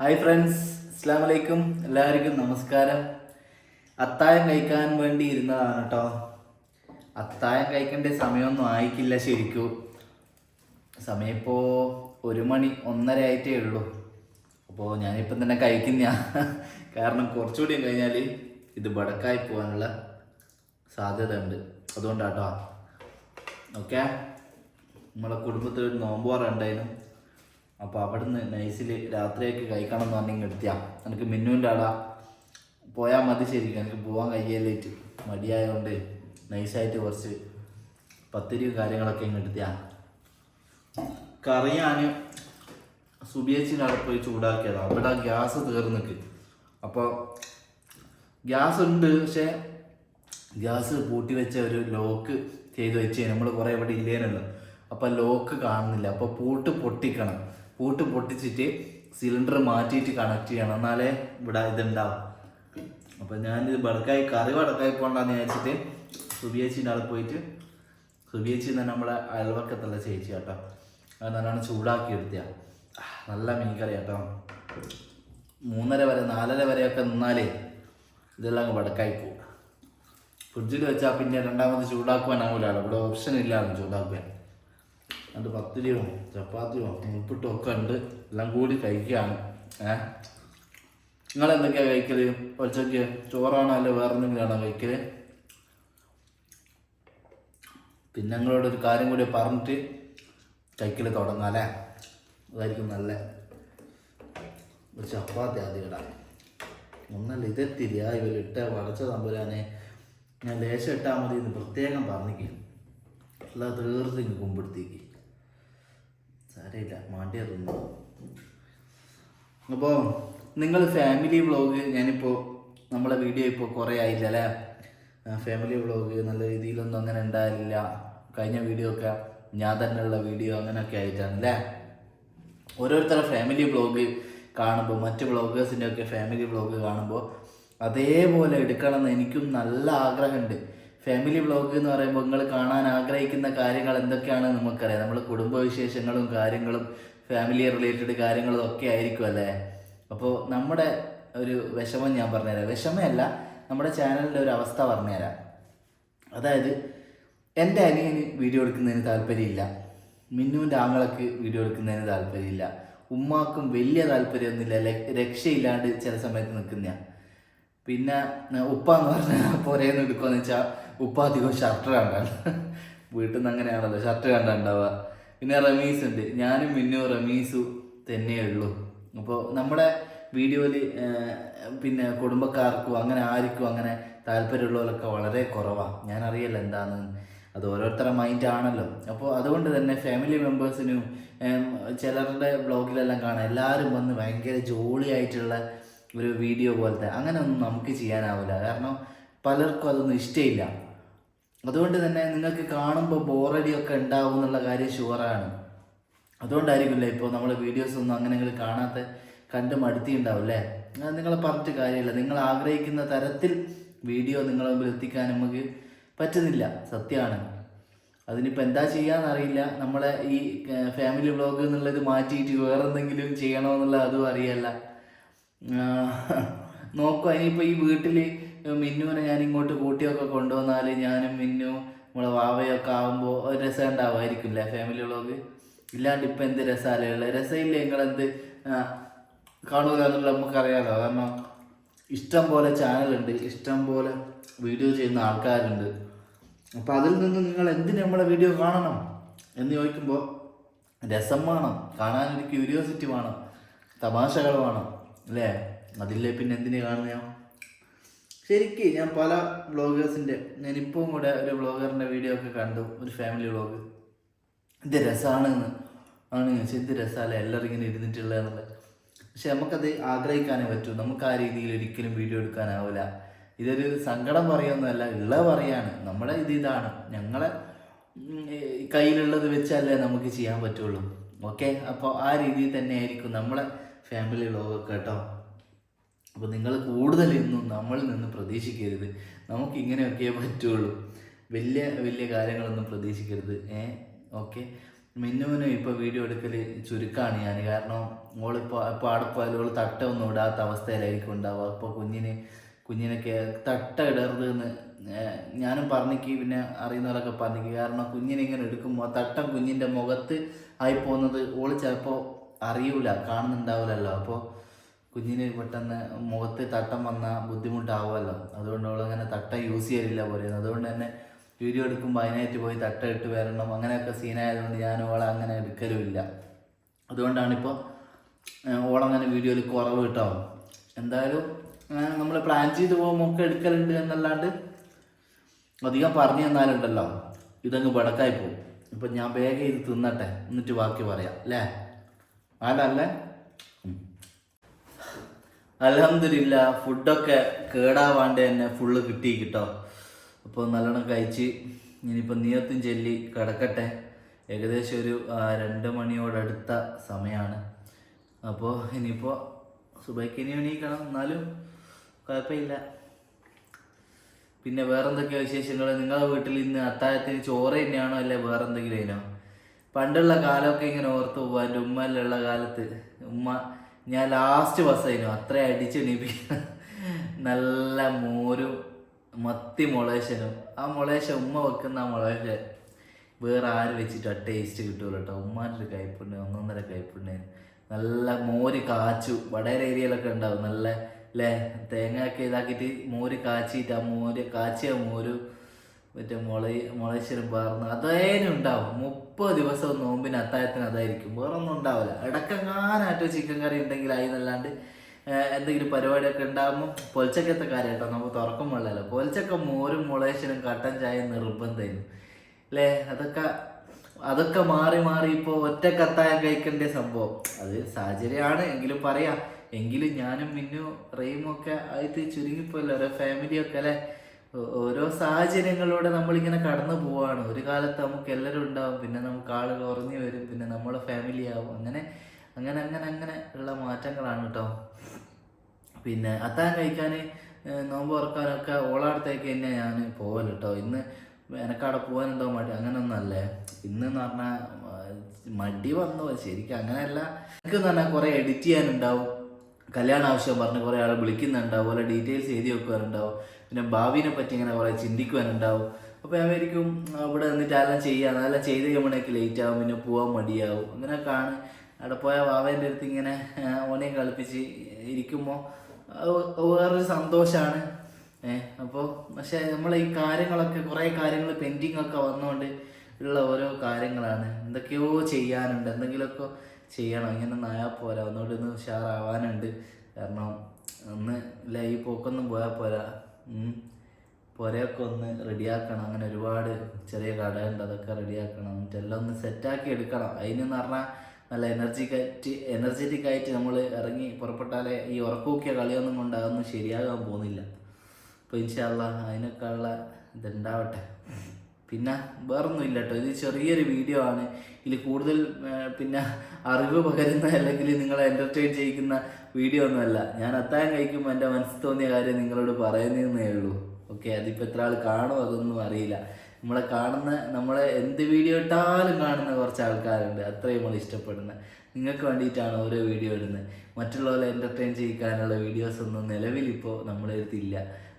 Hi friends അസ്സാം വലൈക്കും എല്ലാവർക്കും നമസ്കാരം. അത്തായം കഴിക്കാൻ വേണ്ടി ഇരുന്നതാണ് കേട്ടോ അത്തായം കഴിക്കേണ്ട സമയമൊന്നും ആയിക്കില്ല ശരിക്കും. സമയം ഇപ്പോൾ ഒരു മണി ഒന്നര ആയിട്ടേ ഉള്ളൂ. അപ്പോൾ ഞാനിപ്പം തന്നെ കഴിക്കുന്ന. കാരണം കുറച്ചുകൂടി കഴിഞ്ഞാൽ ഇത് ബടക്കായി പോകാനുള്ള സാധ്യത ഉണ്ട് അതുകൊണ്ടാട്ടോ. ഓക്കെ? നമ്മളെ കുടുംബത്തിൽ ഒരു നോമ്പ് പറ ഉണ്ടായിരുന്നു. അപ്പോൾ അവിടുന്ന് നൈസിൽ രാത്രിയൊക്കെ കഴിക്കണം എന്ന് പറഞ്ഞെങ്കിൽ എടുത്തിയാ. എനിക്ക് മിന്നുവിന്റെ ആടാ പോയാൽ മതി ശരിക്കും. എനിക്ക് പോകാൻ കഴിയല്ലേറ്റ്. മടിയായതുകൊണ്ട് നൈസായിട്ട് കുറച്ച് പത്തിരിയും കാര്യങ്ങളൊക്കെ ഇങ്ങ് എടുത്തിയാ. കറി ഞാൻ സുബിയച്ചിന്റെ അവിടെ പോയി ചൂടാക്കിയതാണ് അവിടെ ഗ്യാസ് തീർന്നിക്ക് അപ്പോൾ ഗ്യാസ് ഉണ്ട് പക്ഷേ ഗ്യാസ് പൂട്ടി വെച്ച ഒരു ലോക്ക് ചെയ്ത് വെച്ച് നമ്മൾ കുറേ ഇവിടെ ഇല്ലേനല്ലോ. അപ്പോൾ ലോക്ക് കാണുന്നില്ല. അപ്പോൾ പൂട്ട് പൊട്ടിക്കണം. പൂട്ട് പൊട്ടിച്ചിട്ട് സിലിണ്ടർ മാറ്റിയിട്ട് കണക്ട് ചെയ്യണം. എന്നാലേ ഇവിടെ ഇതുണ്ടാവും. അപ്പം ഞാനിത് ബടക്കായി കറി വടക്കായി പോകണ്ടെന്ന് വിചാരിച്ചിട്ട് സുബിയേച്ചിന്റെ അവിടെ പോയിട്ട് സുബിയേച്ചി തന്നെ നമ്മളെ അയൽവക്കത്തുള്ള ചേച്ചി കേട്ടോ അത് നല്ലോണം ചൂടാക്കി എടുത്തിയ. നല്ല മീൻ കറി കേട്ടോ മൂന്നര വരെ നാലര വരെയൊക്കെ നിന്നാലേ ഇതെല്ലാം അങ്ങ് വടക്കായി പോകും ഫ്രിഡ്ജിൽ വെച്ചാൽ പിന്നെ രണ്ടാമത് ചൂടാക്കുവാനാവില്ലല്ലോ ഇവിടെ ഓപ്ഷൻ ഇല്ലാന്ന് ചൂടാക്കുവാൻ. അത് പത്തിരിയോ ചപ്പാത്തിയോ ഉപ്പിട്ടോ ഒക്കെ ഉണ്ട് എല്ലാം കൂടി കഴിക്കുകയാണ്. ഏ? നിങ്ങൾ എന്തൊക്കെയാണ് കഴിക്കൽ? ഉച്ചയ്ക്ക് ചോറാണോ അല്ലെ വേറെ എന്തെങ്കിലുമാണോ കഴിക്കൽ? പിന്നെ നിങ്ങളോട് ഒരു കാര്യം കൂടി പറഞ്ഞിട്ട് കഴിക്കൽ തുടങ്ങാം അല്ലേ? അതായിരിക്കും നല്ല. ഒരു ചപ്പാത്തി ആദ്യം ഇടാം. ഒന്നല്ല ഇതെത്തില്ല ഇവർ ഇട്ട വടച്ച തമ്പുരാനെ. ഞാൻ ലേശം ഇട്ടാൽ മതി എന്ന് പ്രത്യേകം പറഞ്ഞിരിക്കും അല്ല തീർത്ത് ഇങ്ങ് കുമ്പിടുത്തേക്ക് സാരമില്ല മാണ്ടി തിന്നു അപ്പോൾ നിങ്ങൾ ഫാമിലി വ്ളോഗ് ഞാനിപ്പോൾ നമ്മളെ വീഡിയോ ഇപ്പോൾ കുറേ ആയില്ല അല്ലേ ഫാമിലി വ്ളോഗ് നല്ല രീതിയിലൊന്നും അങ്ങനെ ഉണ്ടായില്ല കഴിഞ്ഞ വീഡിയോ ഒക്കെ ഞാൻ തന്നെയുള്ള വീഡിയോ അങ്ങനെയൊക്കെ ആയിട്ടാണ് അല്ലേ ഓരോരുത്തരുടെ ഫാമിലി വ്ളോഗ് കാണുമ്പോൾ മറ്റ് വ്ളോഗേഴ്സിന്റെ ഒക്കെ ഫാമിലി വ്ളോഗ് കാണുമ്പോൾ അതേപോലെ എടുക്കണം എന്ന് എനിക്കും നല്ല ആഗ്രഹമുണ്ട്. ഫാമിലി വ്ളോഗ് എന്ന് പറയുമ്പോൾ നിങ്ങൾ കാണാൻ ആഗ്രഹിക്കുന്ന കാര്യങ്ങൾ എന്തൊക്കെയാണ് നമുക്കറിയാം. നമ്മൾ കുടുംബവിശേഷങ്ങളും കാര്യങ്ങളും ഫാമിലി റിലേറ്റഡ് കാര്യങ്ങളും ഒക്കെ ആയിരിക്കും അല്ലേ? അപ്പോൾ നമ്മുടെ ഒരു വിഷമം ഞാൻ പറഞ്ഞുതരാം. വിഷമയല്ല നമ്മുടെ ചാനലിന്റെ ഒരു അവസ്ഥ പറഞ്ഞുതരാം. അതായത് എന്റെ അനിയന് വീഡിയോ എടുക്കുന്നതിന് താല്പര്യമില്ല. മിന്നുവിന്റെ ആങ്ങളക്ക് വീഡിയോ എടുക്കുന്നതിന് താല്പര്യമില്ല. ഉമ്മാക്കും വലിയ താല്പര്യമൊന്നുമില്ല. രക്ഷയില്ലാണ്ട് ചില സമയത്ത് നിൽക്കുന്ന പിന്നെ ഉപ്പ എന്ന് പറഞ്ഞാൽ പുരയെന്ന് എടുക്കുക എന്ന് വെച്ചാൽ ഉപ്പ അധികം ഷർട്ട് കണ്ടാണ് വീട്ടിൽ നിന്ന് അങ്ങനെയാണല്ലോ ഷർട്ട് കണ്ടുണ്ടാവുക. പിന്നെ റമീസ് ഉണ്ട്. ഞാനും മിന്നു റമീസു തന്നെയേ ഉള്ളൂ. അപ്പോൾ നമ്മുടെ വീഡിയോയിൽ പിന്നെ കുടുംബക്കാർക്കും അങ്ങനെ ആർക്കും അങ്ങനെ താല്പര്യമുള്ളവരൊക്കെ വളരെ കുറവാണ് ഞാൻ അറിയില്ല എന്താണെന്ന് അത് ഓരോരുത്തരുടെ മൈൻഡ് ആണല്ലോ. അപ്പോൾ അതുകൊണ്ട് തന്നെ ഫാമിലി മെമ്പേഴ്സിനും ചിലരുടെ ബ്ലോഗിലെല്ലാം കാണാം. എല്ലാവരും വന്ന് ഭയങ്കര ജോളിയായിട്ടുള്ള ഒരു വീഡിയോ പോലത്തെ. അങ്ങനെ ഒന്നും നമുക്ക് ചെയ്യാനാവില്ല. കാരണം പലർക്കും അതൊന്നും ഇഷ്ടമില്ല അതുകൊണ്ട് തന്നെ നിങ്ങൾക്ക് കാണുമ്പോൾ ബോറടിയൊക്കെ ഉണ്ടാവും എന്നുള്ള കാര്യം ഷുവറാണ് അതുകൊണ്ടായിരിക്കില്ല ഇപ്പോൾ നമ്മൾ വീഡിയോസ് ഒന്നും അങ്ങനെ നിങ്ങൾ കാണാത്ത കണ്ട് മടുത്തിണ്ടാവും അല്ലേ? നിങ്ങളെ പറഞ്ഞിട്ട് കാര്യമില്ല. നിങ്ങൾ ആഗ്രഹിക്കുന്ന തരത്തിൽ വീഡിയോ നിങ്ങളെ മുമ്പിൽ എത്തിക്കാൻ നമുക്ക് പറ്റുന്നില്ല. സത്യമാണ് അതിനിപ്പോൾ എന്താ ചെയ്യാന്നറിയില്ല നമ്മളെ ഈ ഫാമിലി വ്ളോഗ് എന്നുള്ളത് മാറ്റിയിട്ട് വേറെ എന്തെങ്കിലും ചെയ്യണമെന്നുള്ള അതും അറിയല്ല. നോക്കുക ഇനിയിപ്പോൾ ഈ വീട്ടിൽ മിന്നുവിനെ ഞാൻ ഇങ്ങോട്ട് കൂട്ടിയൊക്കെ കൊണ്ടുവന്നാൽ ഞാനും മിന്നു നമ്മളെ വാവയൊക്കെ ആകുമ്പോൾ ഒരു രസം ഉണ്ടാവുമായിരിക്കും അല്ലേ ഫാമിലി വ്ളോഗ് ഇല്ലാണ്ട് ഇപ്പം എന്ത് രസമല്ലേ ഉള്ളത് രസമില്ലേ നിങ്ങളെന്ത്? കാണുക കാണൂല എന്നുള്ള നമുക്കറിയാലോ. കാരണം ഇഷ്ടം പോലെ ചാനലുണ്ട് ഇഷ്ടം പോലെ വീഡിയോ ചെയ്യുന്ന ആൾക്കാരുണ്ട്. അപ്പം അതിൽ നിന്ന് നിങ്ങൾ എന്തിനു നമ്മളെ വീഡിയോ കാണണം എന്ന് ചോദിക്കുമ്പോൾ രസം വേണം. കാണാനൊരു ക്യൂരിയോസിറ്റി വേണം. തമാശകൾ വേണം. അല്ലേ? അതില്ലേ പിന്നെ എന്തിനു കാണുന്ന? ശരിക്ക് ഞാൻ പല വ്ളോഗേഴ്സിന്റെ ഞാനിപ്പോൾ കൂടെ ഒരു വ്ളോഗറിന്റെ വീഡിയോ ഒക്കെ കണ്ടു ഒരു ഫാമിലി വ്ളോഗ്. ഇത് രസമാണെന്ന് ആണ് ചോദിച്ചാൽ ഇത് രസമല്ല എല്ലാവരും ഇങ്ങനെ ഇരുന്നിട്ടുള്ളതെന്നുള്ളത് പക്ഷെ നമുക്കത് ആഗ്രഹിക്കാനേ പറ്റൂ. നമുക്ക് ആ രീതിയിൽ ഒരിക്കലും വീഡിയോ എടുക്കാനാവില്ല ഇതൊരു സങ്കടം പറയുന്നതല്ല ഉള്ള പറയാണ്. നമ്മുടെ ഇത് ഇതാണ്. ഞങ്ങളെ കയ്യിലുള്ളത് വെച്ചല്ലേ നമുക്ക് ചെയ്യാൻ പറ്റുള്ളൂ. ഓക്കെ? അപ്പോൾ ആ രീതിയിൽ തന്നെ ആയിരിക്കും നമ്മളെ ഫാമിലി വ്ളോഗൊക്കെ കേട്ടോ. അപ്പോൾ നിങ്ങൾ കൂടുതലൊന്നും നമ്മളിൽ നിന്ന് പ്രതീക്ഷിക്കരുത്. നമുക്ക് ഇങ്ങനെയൊക്കെ പറ്റുള്ളൂ. വലിയ വലിയ കാര്യങ്ങളൊന്നും പ്രതീക്ഷിക്കരുത്. ഏ? ഓക്കെ. മിന്നുവിനും ഇപ്പോൾ വീഡിയോ എടുക്കൽ ചുരുക്കമാണ് ഞാൻ. കാരണം ഓളിപ്പോൾ ഇപ്പോൾ പോയാലും ഓൾ തട്ട ഒന്നും ഇടാത്ത അവസ്ഥയിലായിരിക്കും ഉണ്ടാവുക. അപ്പോൾ കുഞ്ഞിന് കുഞ്ഞിനൊക്കെ തട്ട ഇടരുത് എന്ന് ഞാനും പറഞ്ഞിക്ക് പിന്നെ അറിയുന്നവരൊക്കെ പറഞ്ഞിക്ക്. കാരണം കുഞ്ഞിനെ ഇങ്ങനെ എടുക്കുമ്പോൾ തട്ടം കുഞ്ഞിന്റെ മുഖത്ത് ആയി പോകുന്നത് ഓൾ ചിലപ്പോൾ അറിയൂല കാണുന്നുണ്ടാവില്ലല്ലോ അപ്പോൾ കുഞ്ഞിന് പെട്ടെന്ന് മുഖത്ത് തട്ടം വന്നാൽ ബുദ്ധിമുട്ടാവുമല്ലോ. അതുകൊണ്ട് അവളങ്ങനെ തട്ട യൂസ് ചെയ്യലില്ല പോലെയാണ് അതുകൊണ്ട് തന്നെ വീഡിയോ എടുക്കുമ്പോൾ അതിനായിട്ട് പോയി തട്ട ഇട്ട് വരണം. അങ്ങനെയൊക്കെ സീനായതുകൊണ്ട് ഞാൻ ഓളെ അങ്ങനെ എടുക്കലുമില്ല. അതുകൊണ്ടാണിപ്പോൾ ഓളങ്ങനെ വീഡിയോയിൽ കുറവ് കിട്ടോ. എന്തായാലും നമ്മൾ പ്ലാൻ ചെയ്ത് പോകുമ്പോൾ ഒക്കെ എടുക്കലുണ്ട് എന്നല്ലാണ്ട് അധികം പറഞ്ഞു തന്നാലുണ്ടല്ലോ. ഇതങ്ങ് വടക്കായി പോകും ഇപ്പം ഞാൻ വേഗം ഇത് തിന്നട്ടെ. എന്നിട്ട് ബാക്കി പറയാം. അല്ലേ? ആടല്ലേ അലഹമില്ല ഫുഡൊക്കെ കേടാവാണ്ട് തന്നെ ഫുള്ള് കിട്ടി കിട്ടോ അപ്പോൾ നല്ലോണം കഴിച്ച് ഇനിയിപ്പോൾ നീയത്തും ചെല്ലി കിടക്കട്ടെ. ഏകദേശം ഒരു രണ്ട് മണിയോടടുത്ത സമയമാണ് അപ്പോൾ ഇനിയിപ്പോൾ സുബൈക്ക് ഇനി എണീക്കണം. എന്നാലും കുഴപ്പമില്ല. പിന്നെ വേറെന്തൊക്കെയാ വിശേഷങ്ങൾ നിങ്ങളുടെ വീട്ടിൽ ഇന്ന് അത്താഴത്തിന് ചോറ് തന്നെയാണോ അല്ലെ വേറെന്തെങ്കിലും ഇനോ പണ്ടുള്ള കാലമൊക്കെ ഇങ്ങനെ ഓർത്ത് പോവാ. എന്റെ ഉമ്മയിലുള്ള കാലത്ത്. ഉമ്മ ഞാൻ ലാസ്റ്റ് ബസ്സായിരുന്നു അത്ര അടിച്ചെണീപ്പിക്കുന്ന നല്ല മോരും മത്തി മുളേശനും ആ മുളേശ ഉമ്മ വെക്കുന്ന ആ മുളേശ വേറെ ആര് വെച്ചിട്ട് ആ ടേസ്റ്റ് കിട്ടുമല്ലോ കേട്ടോ ഉമ്മാന്റെ കയ്പുണ്ട് ഒന്നൊന്നര കയ്പുണ്ട് നല്ല മോര് കാച്ചു. വടകര ഏരിയയിലൊക്കെ ഉണ്ടാവും. നല്ല അല്ലേ തേങ്ങയൊക്കെ ഇതാക്കിയിട്ട് മോര് കാച്ചിയിട്ട് ആ മോര് കാച്ചിയ മോര് മറ്റേ മുള മുളശ്ശേരും പാർന്ന് അതേനും ഉണ്ടാവും. മുപ്പത് ദിവസം നോമ്പിന് അത്താഴത്തിന് അതായിരിക്കും. വേറെ ഒന്നും ഉണ്ടാവില്ല. ഇടക്കങ്ങാനായിട്ട് ചിക്കൻ കറി ഉണ്ടെങ്കിൽ അതിനല്ലാണ്ട് ഏഹ്, എന്തെങ്കിലും പരിപാടിയൊക്കെ ഉണ്ടാകുമ്പോൾ കാര്യം കേട്ടോ. നമുക്ക് തുറക്കം വെള്ളമല്ലോ പൊൽച്ചക്ക മോരും മുളേശ്ശനും കട്ടൻ ചായ നിർബന്ധമായിരുന്നു. അല്ലേ? അതൊക്കെ അതൊക്കെ മാറി മാറി ഇപ്പോൾ ഒറ്റ കത്തായം കഴിക്കേണ്ട സംഭവം. അത് സാഹചര്യമാണ്. എങ്കിലും പറയാം. എങ്കിലും ഞാനും മിന്നു റെയിമൊക്കെ ആയിട്ട് ചുരുങ്ങിപ്പോയല്ലോ. ഓരോ ഫാമിലിയൊക്കെ അല്ലേ? ഓരോ സാഹചര്യങ്ങളിലൂടെ നമ്മളിങ്ങനെ കടന്നു പോവാണ്. ഒരു കാലത്ത് നമുക്ക് എല്ലാവരും ഉണ്ടാവും. പിന്നെ നമുക്ക് ആളുകൾ ഉറങ്ങി വരും. പിന്നെ നമ്മളെ ഫാമിലി ആവും. അങ്ങനെ അങ്ങനെ അങ്ങനെ അങ്ങനെ ഉള്ള മാറ്റങ്ങളാണ് കേട്ടോ പിന്നെ അത്താൻ കഴിക്കാൻ നോമ്പ് തുറക്കാനൊക്കെ ഓളാടത്തേക്ക് തന്നെ ഞാൻ പോവൽ കേട്ടോ ഇന്ന് എനക്കവിടെ പോകാനെന്തോ മടി. അങ്ങനൊന്നല്ലേ ഇന്ന് എന്ന് പറഞ്ഞാൽ മടി വന്നു. ശരിക്കും അങ്ങനെയല്ല. എനിക്ക് പറഞ്ഞാൽ കുറേ എഡിറ്റ് ചെയ്യാനുണ്ടാവും. കല്യാണ ആവശ്യം പറഞ്ഞ് കുറേ ആൾ വിളിക്കുന്നുണ്ടാവും അതുപോലെ ഡീറ്റെയിൽസ് എഴുതി വെക്കാറുണ്ടാവും പിന്നെ ഭാവിനെ പറ്റി ഇങ്ങനെ കുറേ ചിന്തിക്കുവാനുണ്ടാവും. അപ്പോൾ അവരിക്കും ഇവിടെ നിന്നിട്ട് അതെല്ലാം ചെയ്യാം അതെല്ലാം ചെയ്ത് കഴിയുമ്പോഴേക്ക് ലേറ്റ് ആവും പിന്നെ പോകാൻ മടിയാവും. അങ്ങനെയൊക്കെ ആണ് അവിടെ പോയ വാവേന്റെ അടുത്ത് ഇങ്ങനെ ഓനെയും കളിപ്പിച്ച് ഇരിക്കുമ്പോൾ വേറൊരു സന്തോഷമാണ് അപ്പോൾ പക്ഷേ നമ്മൾ ഈ കാര്യങ്ങളൊക്കെ കുറേ കാര്യങ്ങൾ പെൻഡിങ് ഒക്കെ വന്നുകൊണ്ട് ഉള്ള ഓരോ കാര്യങ്ങളാണ്. എന്തൊക്കെയോ ചെയ്യാനുണ്ട് എന്തെങ്കിലുമൊക്കെ ചെയ്യണം. ഇങ്ങനെ നായാൽ പോരാ. ഒന്നുകൂടി ഒന്ന് ഉഷാറാവാനുണ്ട്. കാരണം ഒന്ന് ലൈവ് പോക്കൊന്നും പോയാൽ പോരാ. പുരയൊക്കെ ഒന്ന് റെഡിയാക്കണം അങ്ങനെ ഒരുപാട് ചെറിയ കടയുണ്ട്. അതൊക്കെ റെഡിയാക്കണം എന്നിട്ട് എല്ലാം ഒന്ന് സെറ്റാക്കി എടുക്കണം. അതിനെന്ന് പറഞ്ഞാൽ നല്ല എനർജിക്കായിട്ട് എനർജറ്റിക് ആയിട്ട് നമ്മൾ ഇറങ്ങി പുറപ്പെട്ടാലേ ഈ ഉറക്കൂക്കിയ കളിയൊന്നും കൊണ്ട് അതൊന്നും ശരിയാകാൻ പോകുന്നില്ല. അപ്പോൾ ഇൻഷാല്ല അതിനൊക്കെ ഉള്ള ഇതുണ്ടാവട്ടെ. പിന്നെ വേറൊന്നും ഇല്ല കേട്ടോ ഇത് ചെറിയൊരു വീഡിയോ ആണ്. ഇതിൽ കൂടുതൽ പിന്നെ അറിവ് പകരുന്ന അല്ലെങ്കിൽ നിങ്ങളെ എന്റർടൈൻ ചെയ്യിക്കുന്ന വീഡിയോ ഒന്നുമല്ല ഞാൻ അത്താഴം കഴിക്കുമ്പോൾ എന്റെ മനസ്സിൽ തോന്നിയ കാര്യം നിങ്ങളോട് പറയുന്നതെന്നേ ഉള്ളൂ. ഓക്കെ അതിപ്പോൾ എത്ര ആൾ കാണും അതൊന്നും അറിയില്ല. നമ്മളെ കാണുന്ന നമ്മളെ എന്ത് വീഡിയോ ഇട്ടാലും കാണുന്ന കുറച്ച് ആൾക്കാരുണ്ട്. അത്രയും നമ്മൾ ഇഷ്ടപ്പെടുന്ന. നിങ്ങൾക്ക് വേണ്ടിയിട്ടാണ് ഓരോ വീഡിയോ ഇടുന്നത്. മറ്റുള്ളവരെ എന്റർടൈൻ ചെയ്യിക്കാനുള്ള വീഡിയോസ് ഒന്നും നിലവിലിപ്പോൾ നമ്മളെ അടുത്തില്ല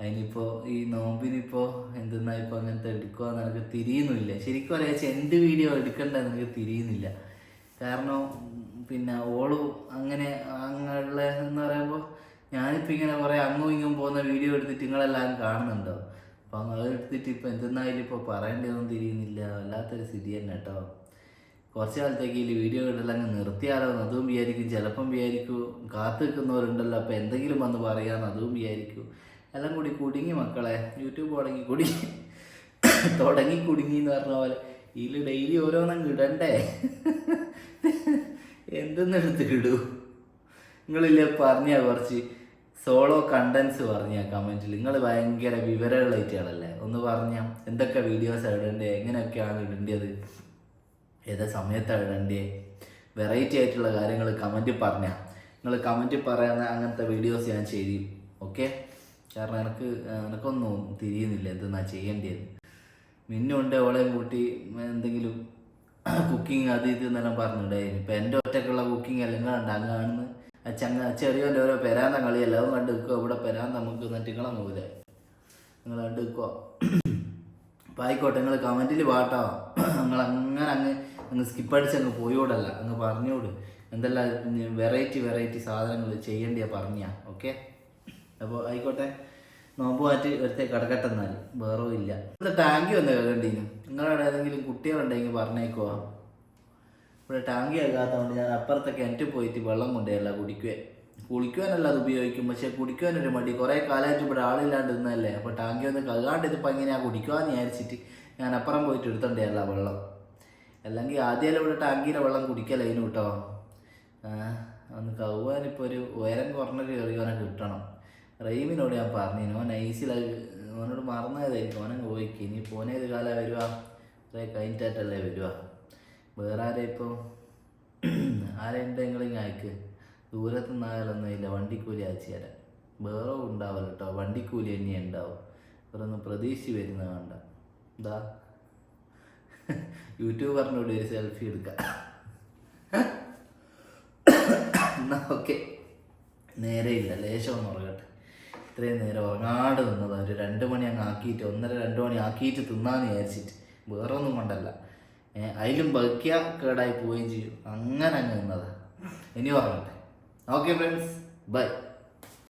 അതിനിപ്പോൾ ഈ നോമ്പിനിപ്പോൾ എന്തെന്നാ ഇപ്പോൾ അങ്ങനത്തെ എടുക്കുക എനിക്ക് തിരിയുന്നില്ല. ശരിക്കും അറിയാച്ച എന്ത് വീഡിയോ എടുക്കണ്ട എനിക്ക് തിരിയുന്നില്ല. കാരണം പിന്നെ ഓൾ അങ്ങനെ അങ്ങനെയുള്ള എന്ന് പറയുമ്പോൾ ഞാനിപ്പോൾ ഇങ്ങനെ കുറേ അങ്ങും ഇങ്ങും പോകുന്ന വീഡിയോ എടുത്തിട്ട് നിങ്ങളെല്ലാവരും കാണുന്നുണ്ടോ? അപ്പോൾ അങ്ങനെ എടുത്തിട്ട് ഇപ്പോൾ എന്തെന്നായാലും ഇപ്പോൾ പറയേണ്ടതൊന്നും തിരിയുന്നില്ല. വല്ലാത്തൊരു സ്ഥിതി തന്നെ കേട്ടോ കുറച്ച് കാലത്തേക്ക് ഈ വീഡിയോ ഇടലെല്ലാം അങ്ങ് നിർത്തിയാലോ അതും വിചാരിക്കും. ചിലപ്പം വിചാരിക്കും കാത്തു നിൽക്കുന്നവരുണ്ടല്ലോ അപ്പോൾ എന്തെങ്കിലും വന്ന് പറയാമെന്ന് അതും വിചാരിക്കും. എല്ലാം കൂടി കുടുങ്ങി മക്കളെ. യൂട്യൂബ് തുടങ്ങി കുടുങ്ങി. തുടങ്ങി കുടുങ്ങി എന്ന് പറഞ്ഞ പോലെ ഇതിൽ ഡെയിലി ഓരോന്നും ഇടണ്ടേ എന്തെന്ന് കിടൂ നിങ്ങളില്ലേ പറഞ്ഞ കുറച്ച് സോളോ കണ്ടൻസ് പറഞ്ഞ കമന്റിൽ നിങ്ങൾ ഭയങ്കര വിവരമുള്ള ഐറ്റുകളല്ലേ ഒന്ന് പറഞ്ഞ എന്തൊക്കെ വീഡിയോസ് ഇടണ്ടേ? എങ്ങനെയൊക്കെയാണ് ഇടേണ്ടത്? ഏതാ സമയത്താണ് ഇടണ്ടേ? വെറൈറ്റി ആയിട്ടുള്ള കാര്യങ്ങൾ കമന്റ് പറഞ്ഞാൽ നിങ്ങൾ കമന്റ് പറയുന്ന അങ്ങനത്തെ വീഡിയോസ് ഞാൻ ചെയ്യും. ഓക്കെ കാരണം എനിക്ക് എനിക്കൊന്നും തിരിയുന്നില്ല എന്തെന്നാ ചെയ്യേണ്ടത് മിന്നുണ്ട് അവളെയും കൂട്ടി എന്തെങ്കിലും കുക്കിംഗ് അത് ഇത് എന്നെല്ലാം പറഞ്ഞിട്ടുണ്ടായിരുന്നു ഇപ്പം എന്റെ ഒറ്റക്കുള്ള കുക്കിംഗ് എല്ലാം കണ്ട അങ്ങ് കാണുന്നു. ആ ചങ്ങ ചെറിയവന്റെ ഓരോ പെരാന്ത കളിയല്ല അതും കണ്ട് നിൽക്കുക ഇവിടെ പെരാന്ത നമുക്ക് നട്ടിക്കളം പോകില്ലേ നിങ്ങൾ കണ്ട് നിൽക്കുക അപ്പം ആയിക്കോട്ടെ നിങ്ങൾ കമന്റിൽ പാട്ടോ. നിങ്ങൾ അങ്ങനെ അങ്ങ് അങ്ങ് സ്കിപ്പ് അടിച്ച് അങ്ങ് പോയോടല്ല അങ്ങ് പറഞ്ഞോട്. എന്തെല്ലാം വെറൈറ്റി വെറൈറ്റി സാധനങ്ങൾ ചെയ്യേണ്ടിയാ പറഞ്ഞാ ഓക്കെ അപ്പോൾ ആയിക്കോട്ടെ. നോമ്പ് മാറ്റി ഒരുത്തെ കിടക്കട്ടെ എന്നാൽ വേറെ ഇല്ല ഇവിടെ ടാങ്കി വന്ന് കേൾക്കണ്ടീനും നിങ്ങളുടെ ഏതെങ്കിലും കുട്ടികളുണ്ടെങ്കിൽ പറഞ്ഞേക്കുക ഇവിടെ ടാങ്കി ആകാത്തതുകൊണ്ട് ഞാൻ അപ്പുറത്തെ കിണറ്റിൽ പോയിട്ട് വെള്ളം കൊണ്ടുവരില്ല കുടിക്കുവേ കുളിക്കുവാനല്ല അത് ഉപയോഗിക്കും. പക്ഷെ കുടിക്കുവാനൊരു മടി. കുറേ കാലമായിട്ട് ഇവിടെ ആളില്ലാണ്ട് നിന്നല്ലേ അപ്പോൾ ടാങ്കി ഒന്ന് കഴുകാണ്ട് ഇതിപ്പോൾ എങ്ങനെയാണ് കുടിക്കുവാന്ന് വിചാരിച്ചിട്ട് ഞാൻ അപ്പുറം പോയിട്ട് എടുത്തണ്ടേല്ല വെള്ളം. അല്ലെങ്കിൽ ആദ്യമല്ല ഇവിടെ ടാങ്കിയിലെ വെള്ളം കുടിക്കല അതിന് കേട്ടോ. ഒന്ന് കവുവാനിപ്പോൾ ഒരു ഉയരം കുറഞ്ഞൊരു കറിയോനെ കിട്ടണം. റെയിമിനോട് ഞാൻ പറഞ്ഞു ഓൻ നൈസിൽ ഓനോട് മറന്നതായിരിക്കും ഓനെ പോയിക്ക്. ഇനി പോനേത് കാലം വരുക കുറേ കഴിഞ്ഞിട്ടല്ലേ വരിക വേറെ ആരെ ഇപ്പോൾ ആരെന്തെങ്കിലും അയക്ക് ദൂരത്തു നിന്നായാലൊന്നും ഇല്ല വണ്ടിക്കൂലി അയച്ചു തരാം വേറെ ഉണ്ടാവില്ല കേട്ടോ വണ്ടിക്കൂലി തന്നെ ഉണ്ടാവും. ഇവരൊന്ന് പ്രതീക്ഷിച്ച് വരുന്ന വേണ്ട. എന്താ യൂട്യൂബറിനോട് ഒരു സെൽഫി എടുക്കാം. എന്നാ ഓക്കെ. നേരെ ഇല്ല ലേശം ഉറങ്ങട്ടെ. ഇത്രയും നേരം ഉറങ്ങാണ്ട് നിന്നത്. ഒരു രണ്ട് മണി അങ്ങ് ആക്കിയിട്ട് ഒന്നര രണ്ട് മണി ആക്കിയിട്ട് തിന്നാന്ന് വിചാരിച്ചിട്ട്. വേറെ ഒന്നും കൊണ്ടല്ല അതിലും ബക്കിയ കേടായി പോവുകയും ചെയ്യും. അങ്ങനെ അങ്ങ് നിന്നതാണ് ഇനി ഉറങ്ങട്ടെ. Okay friends bye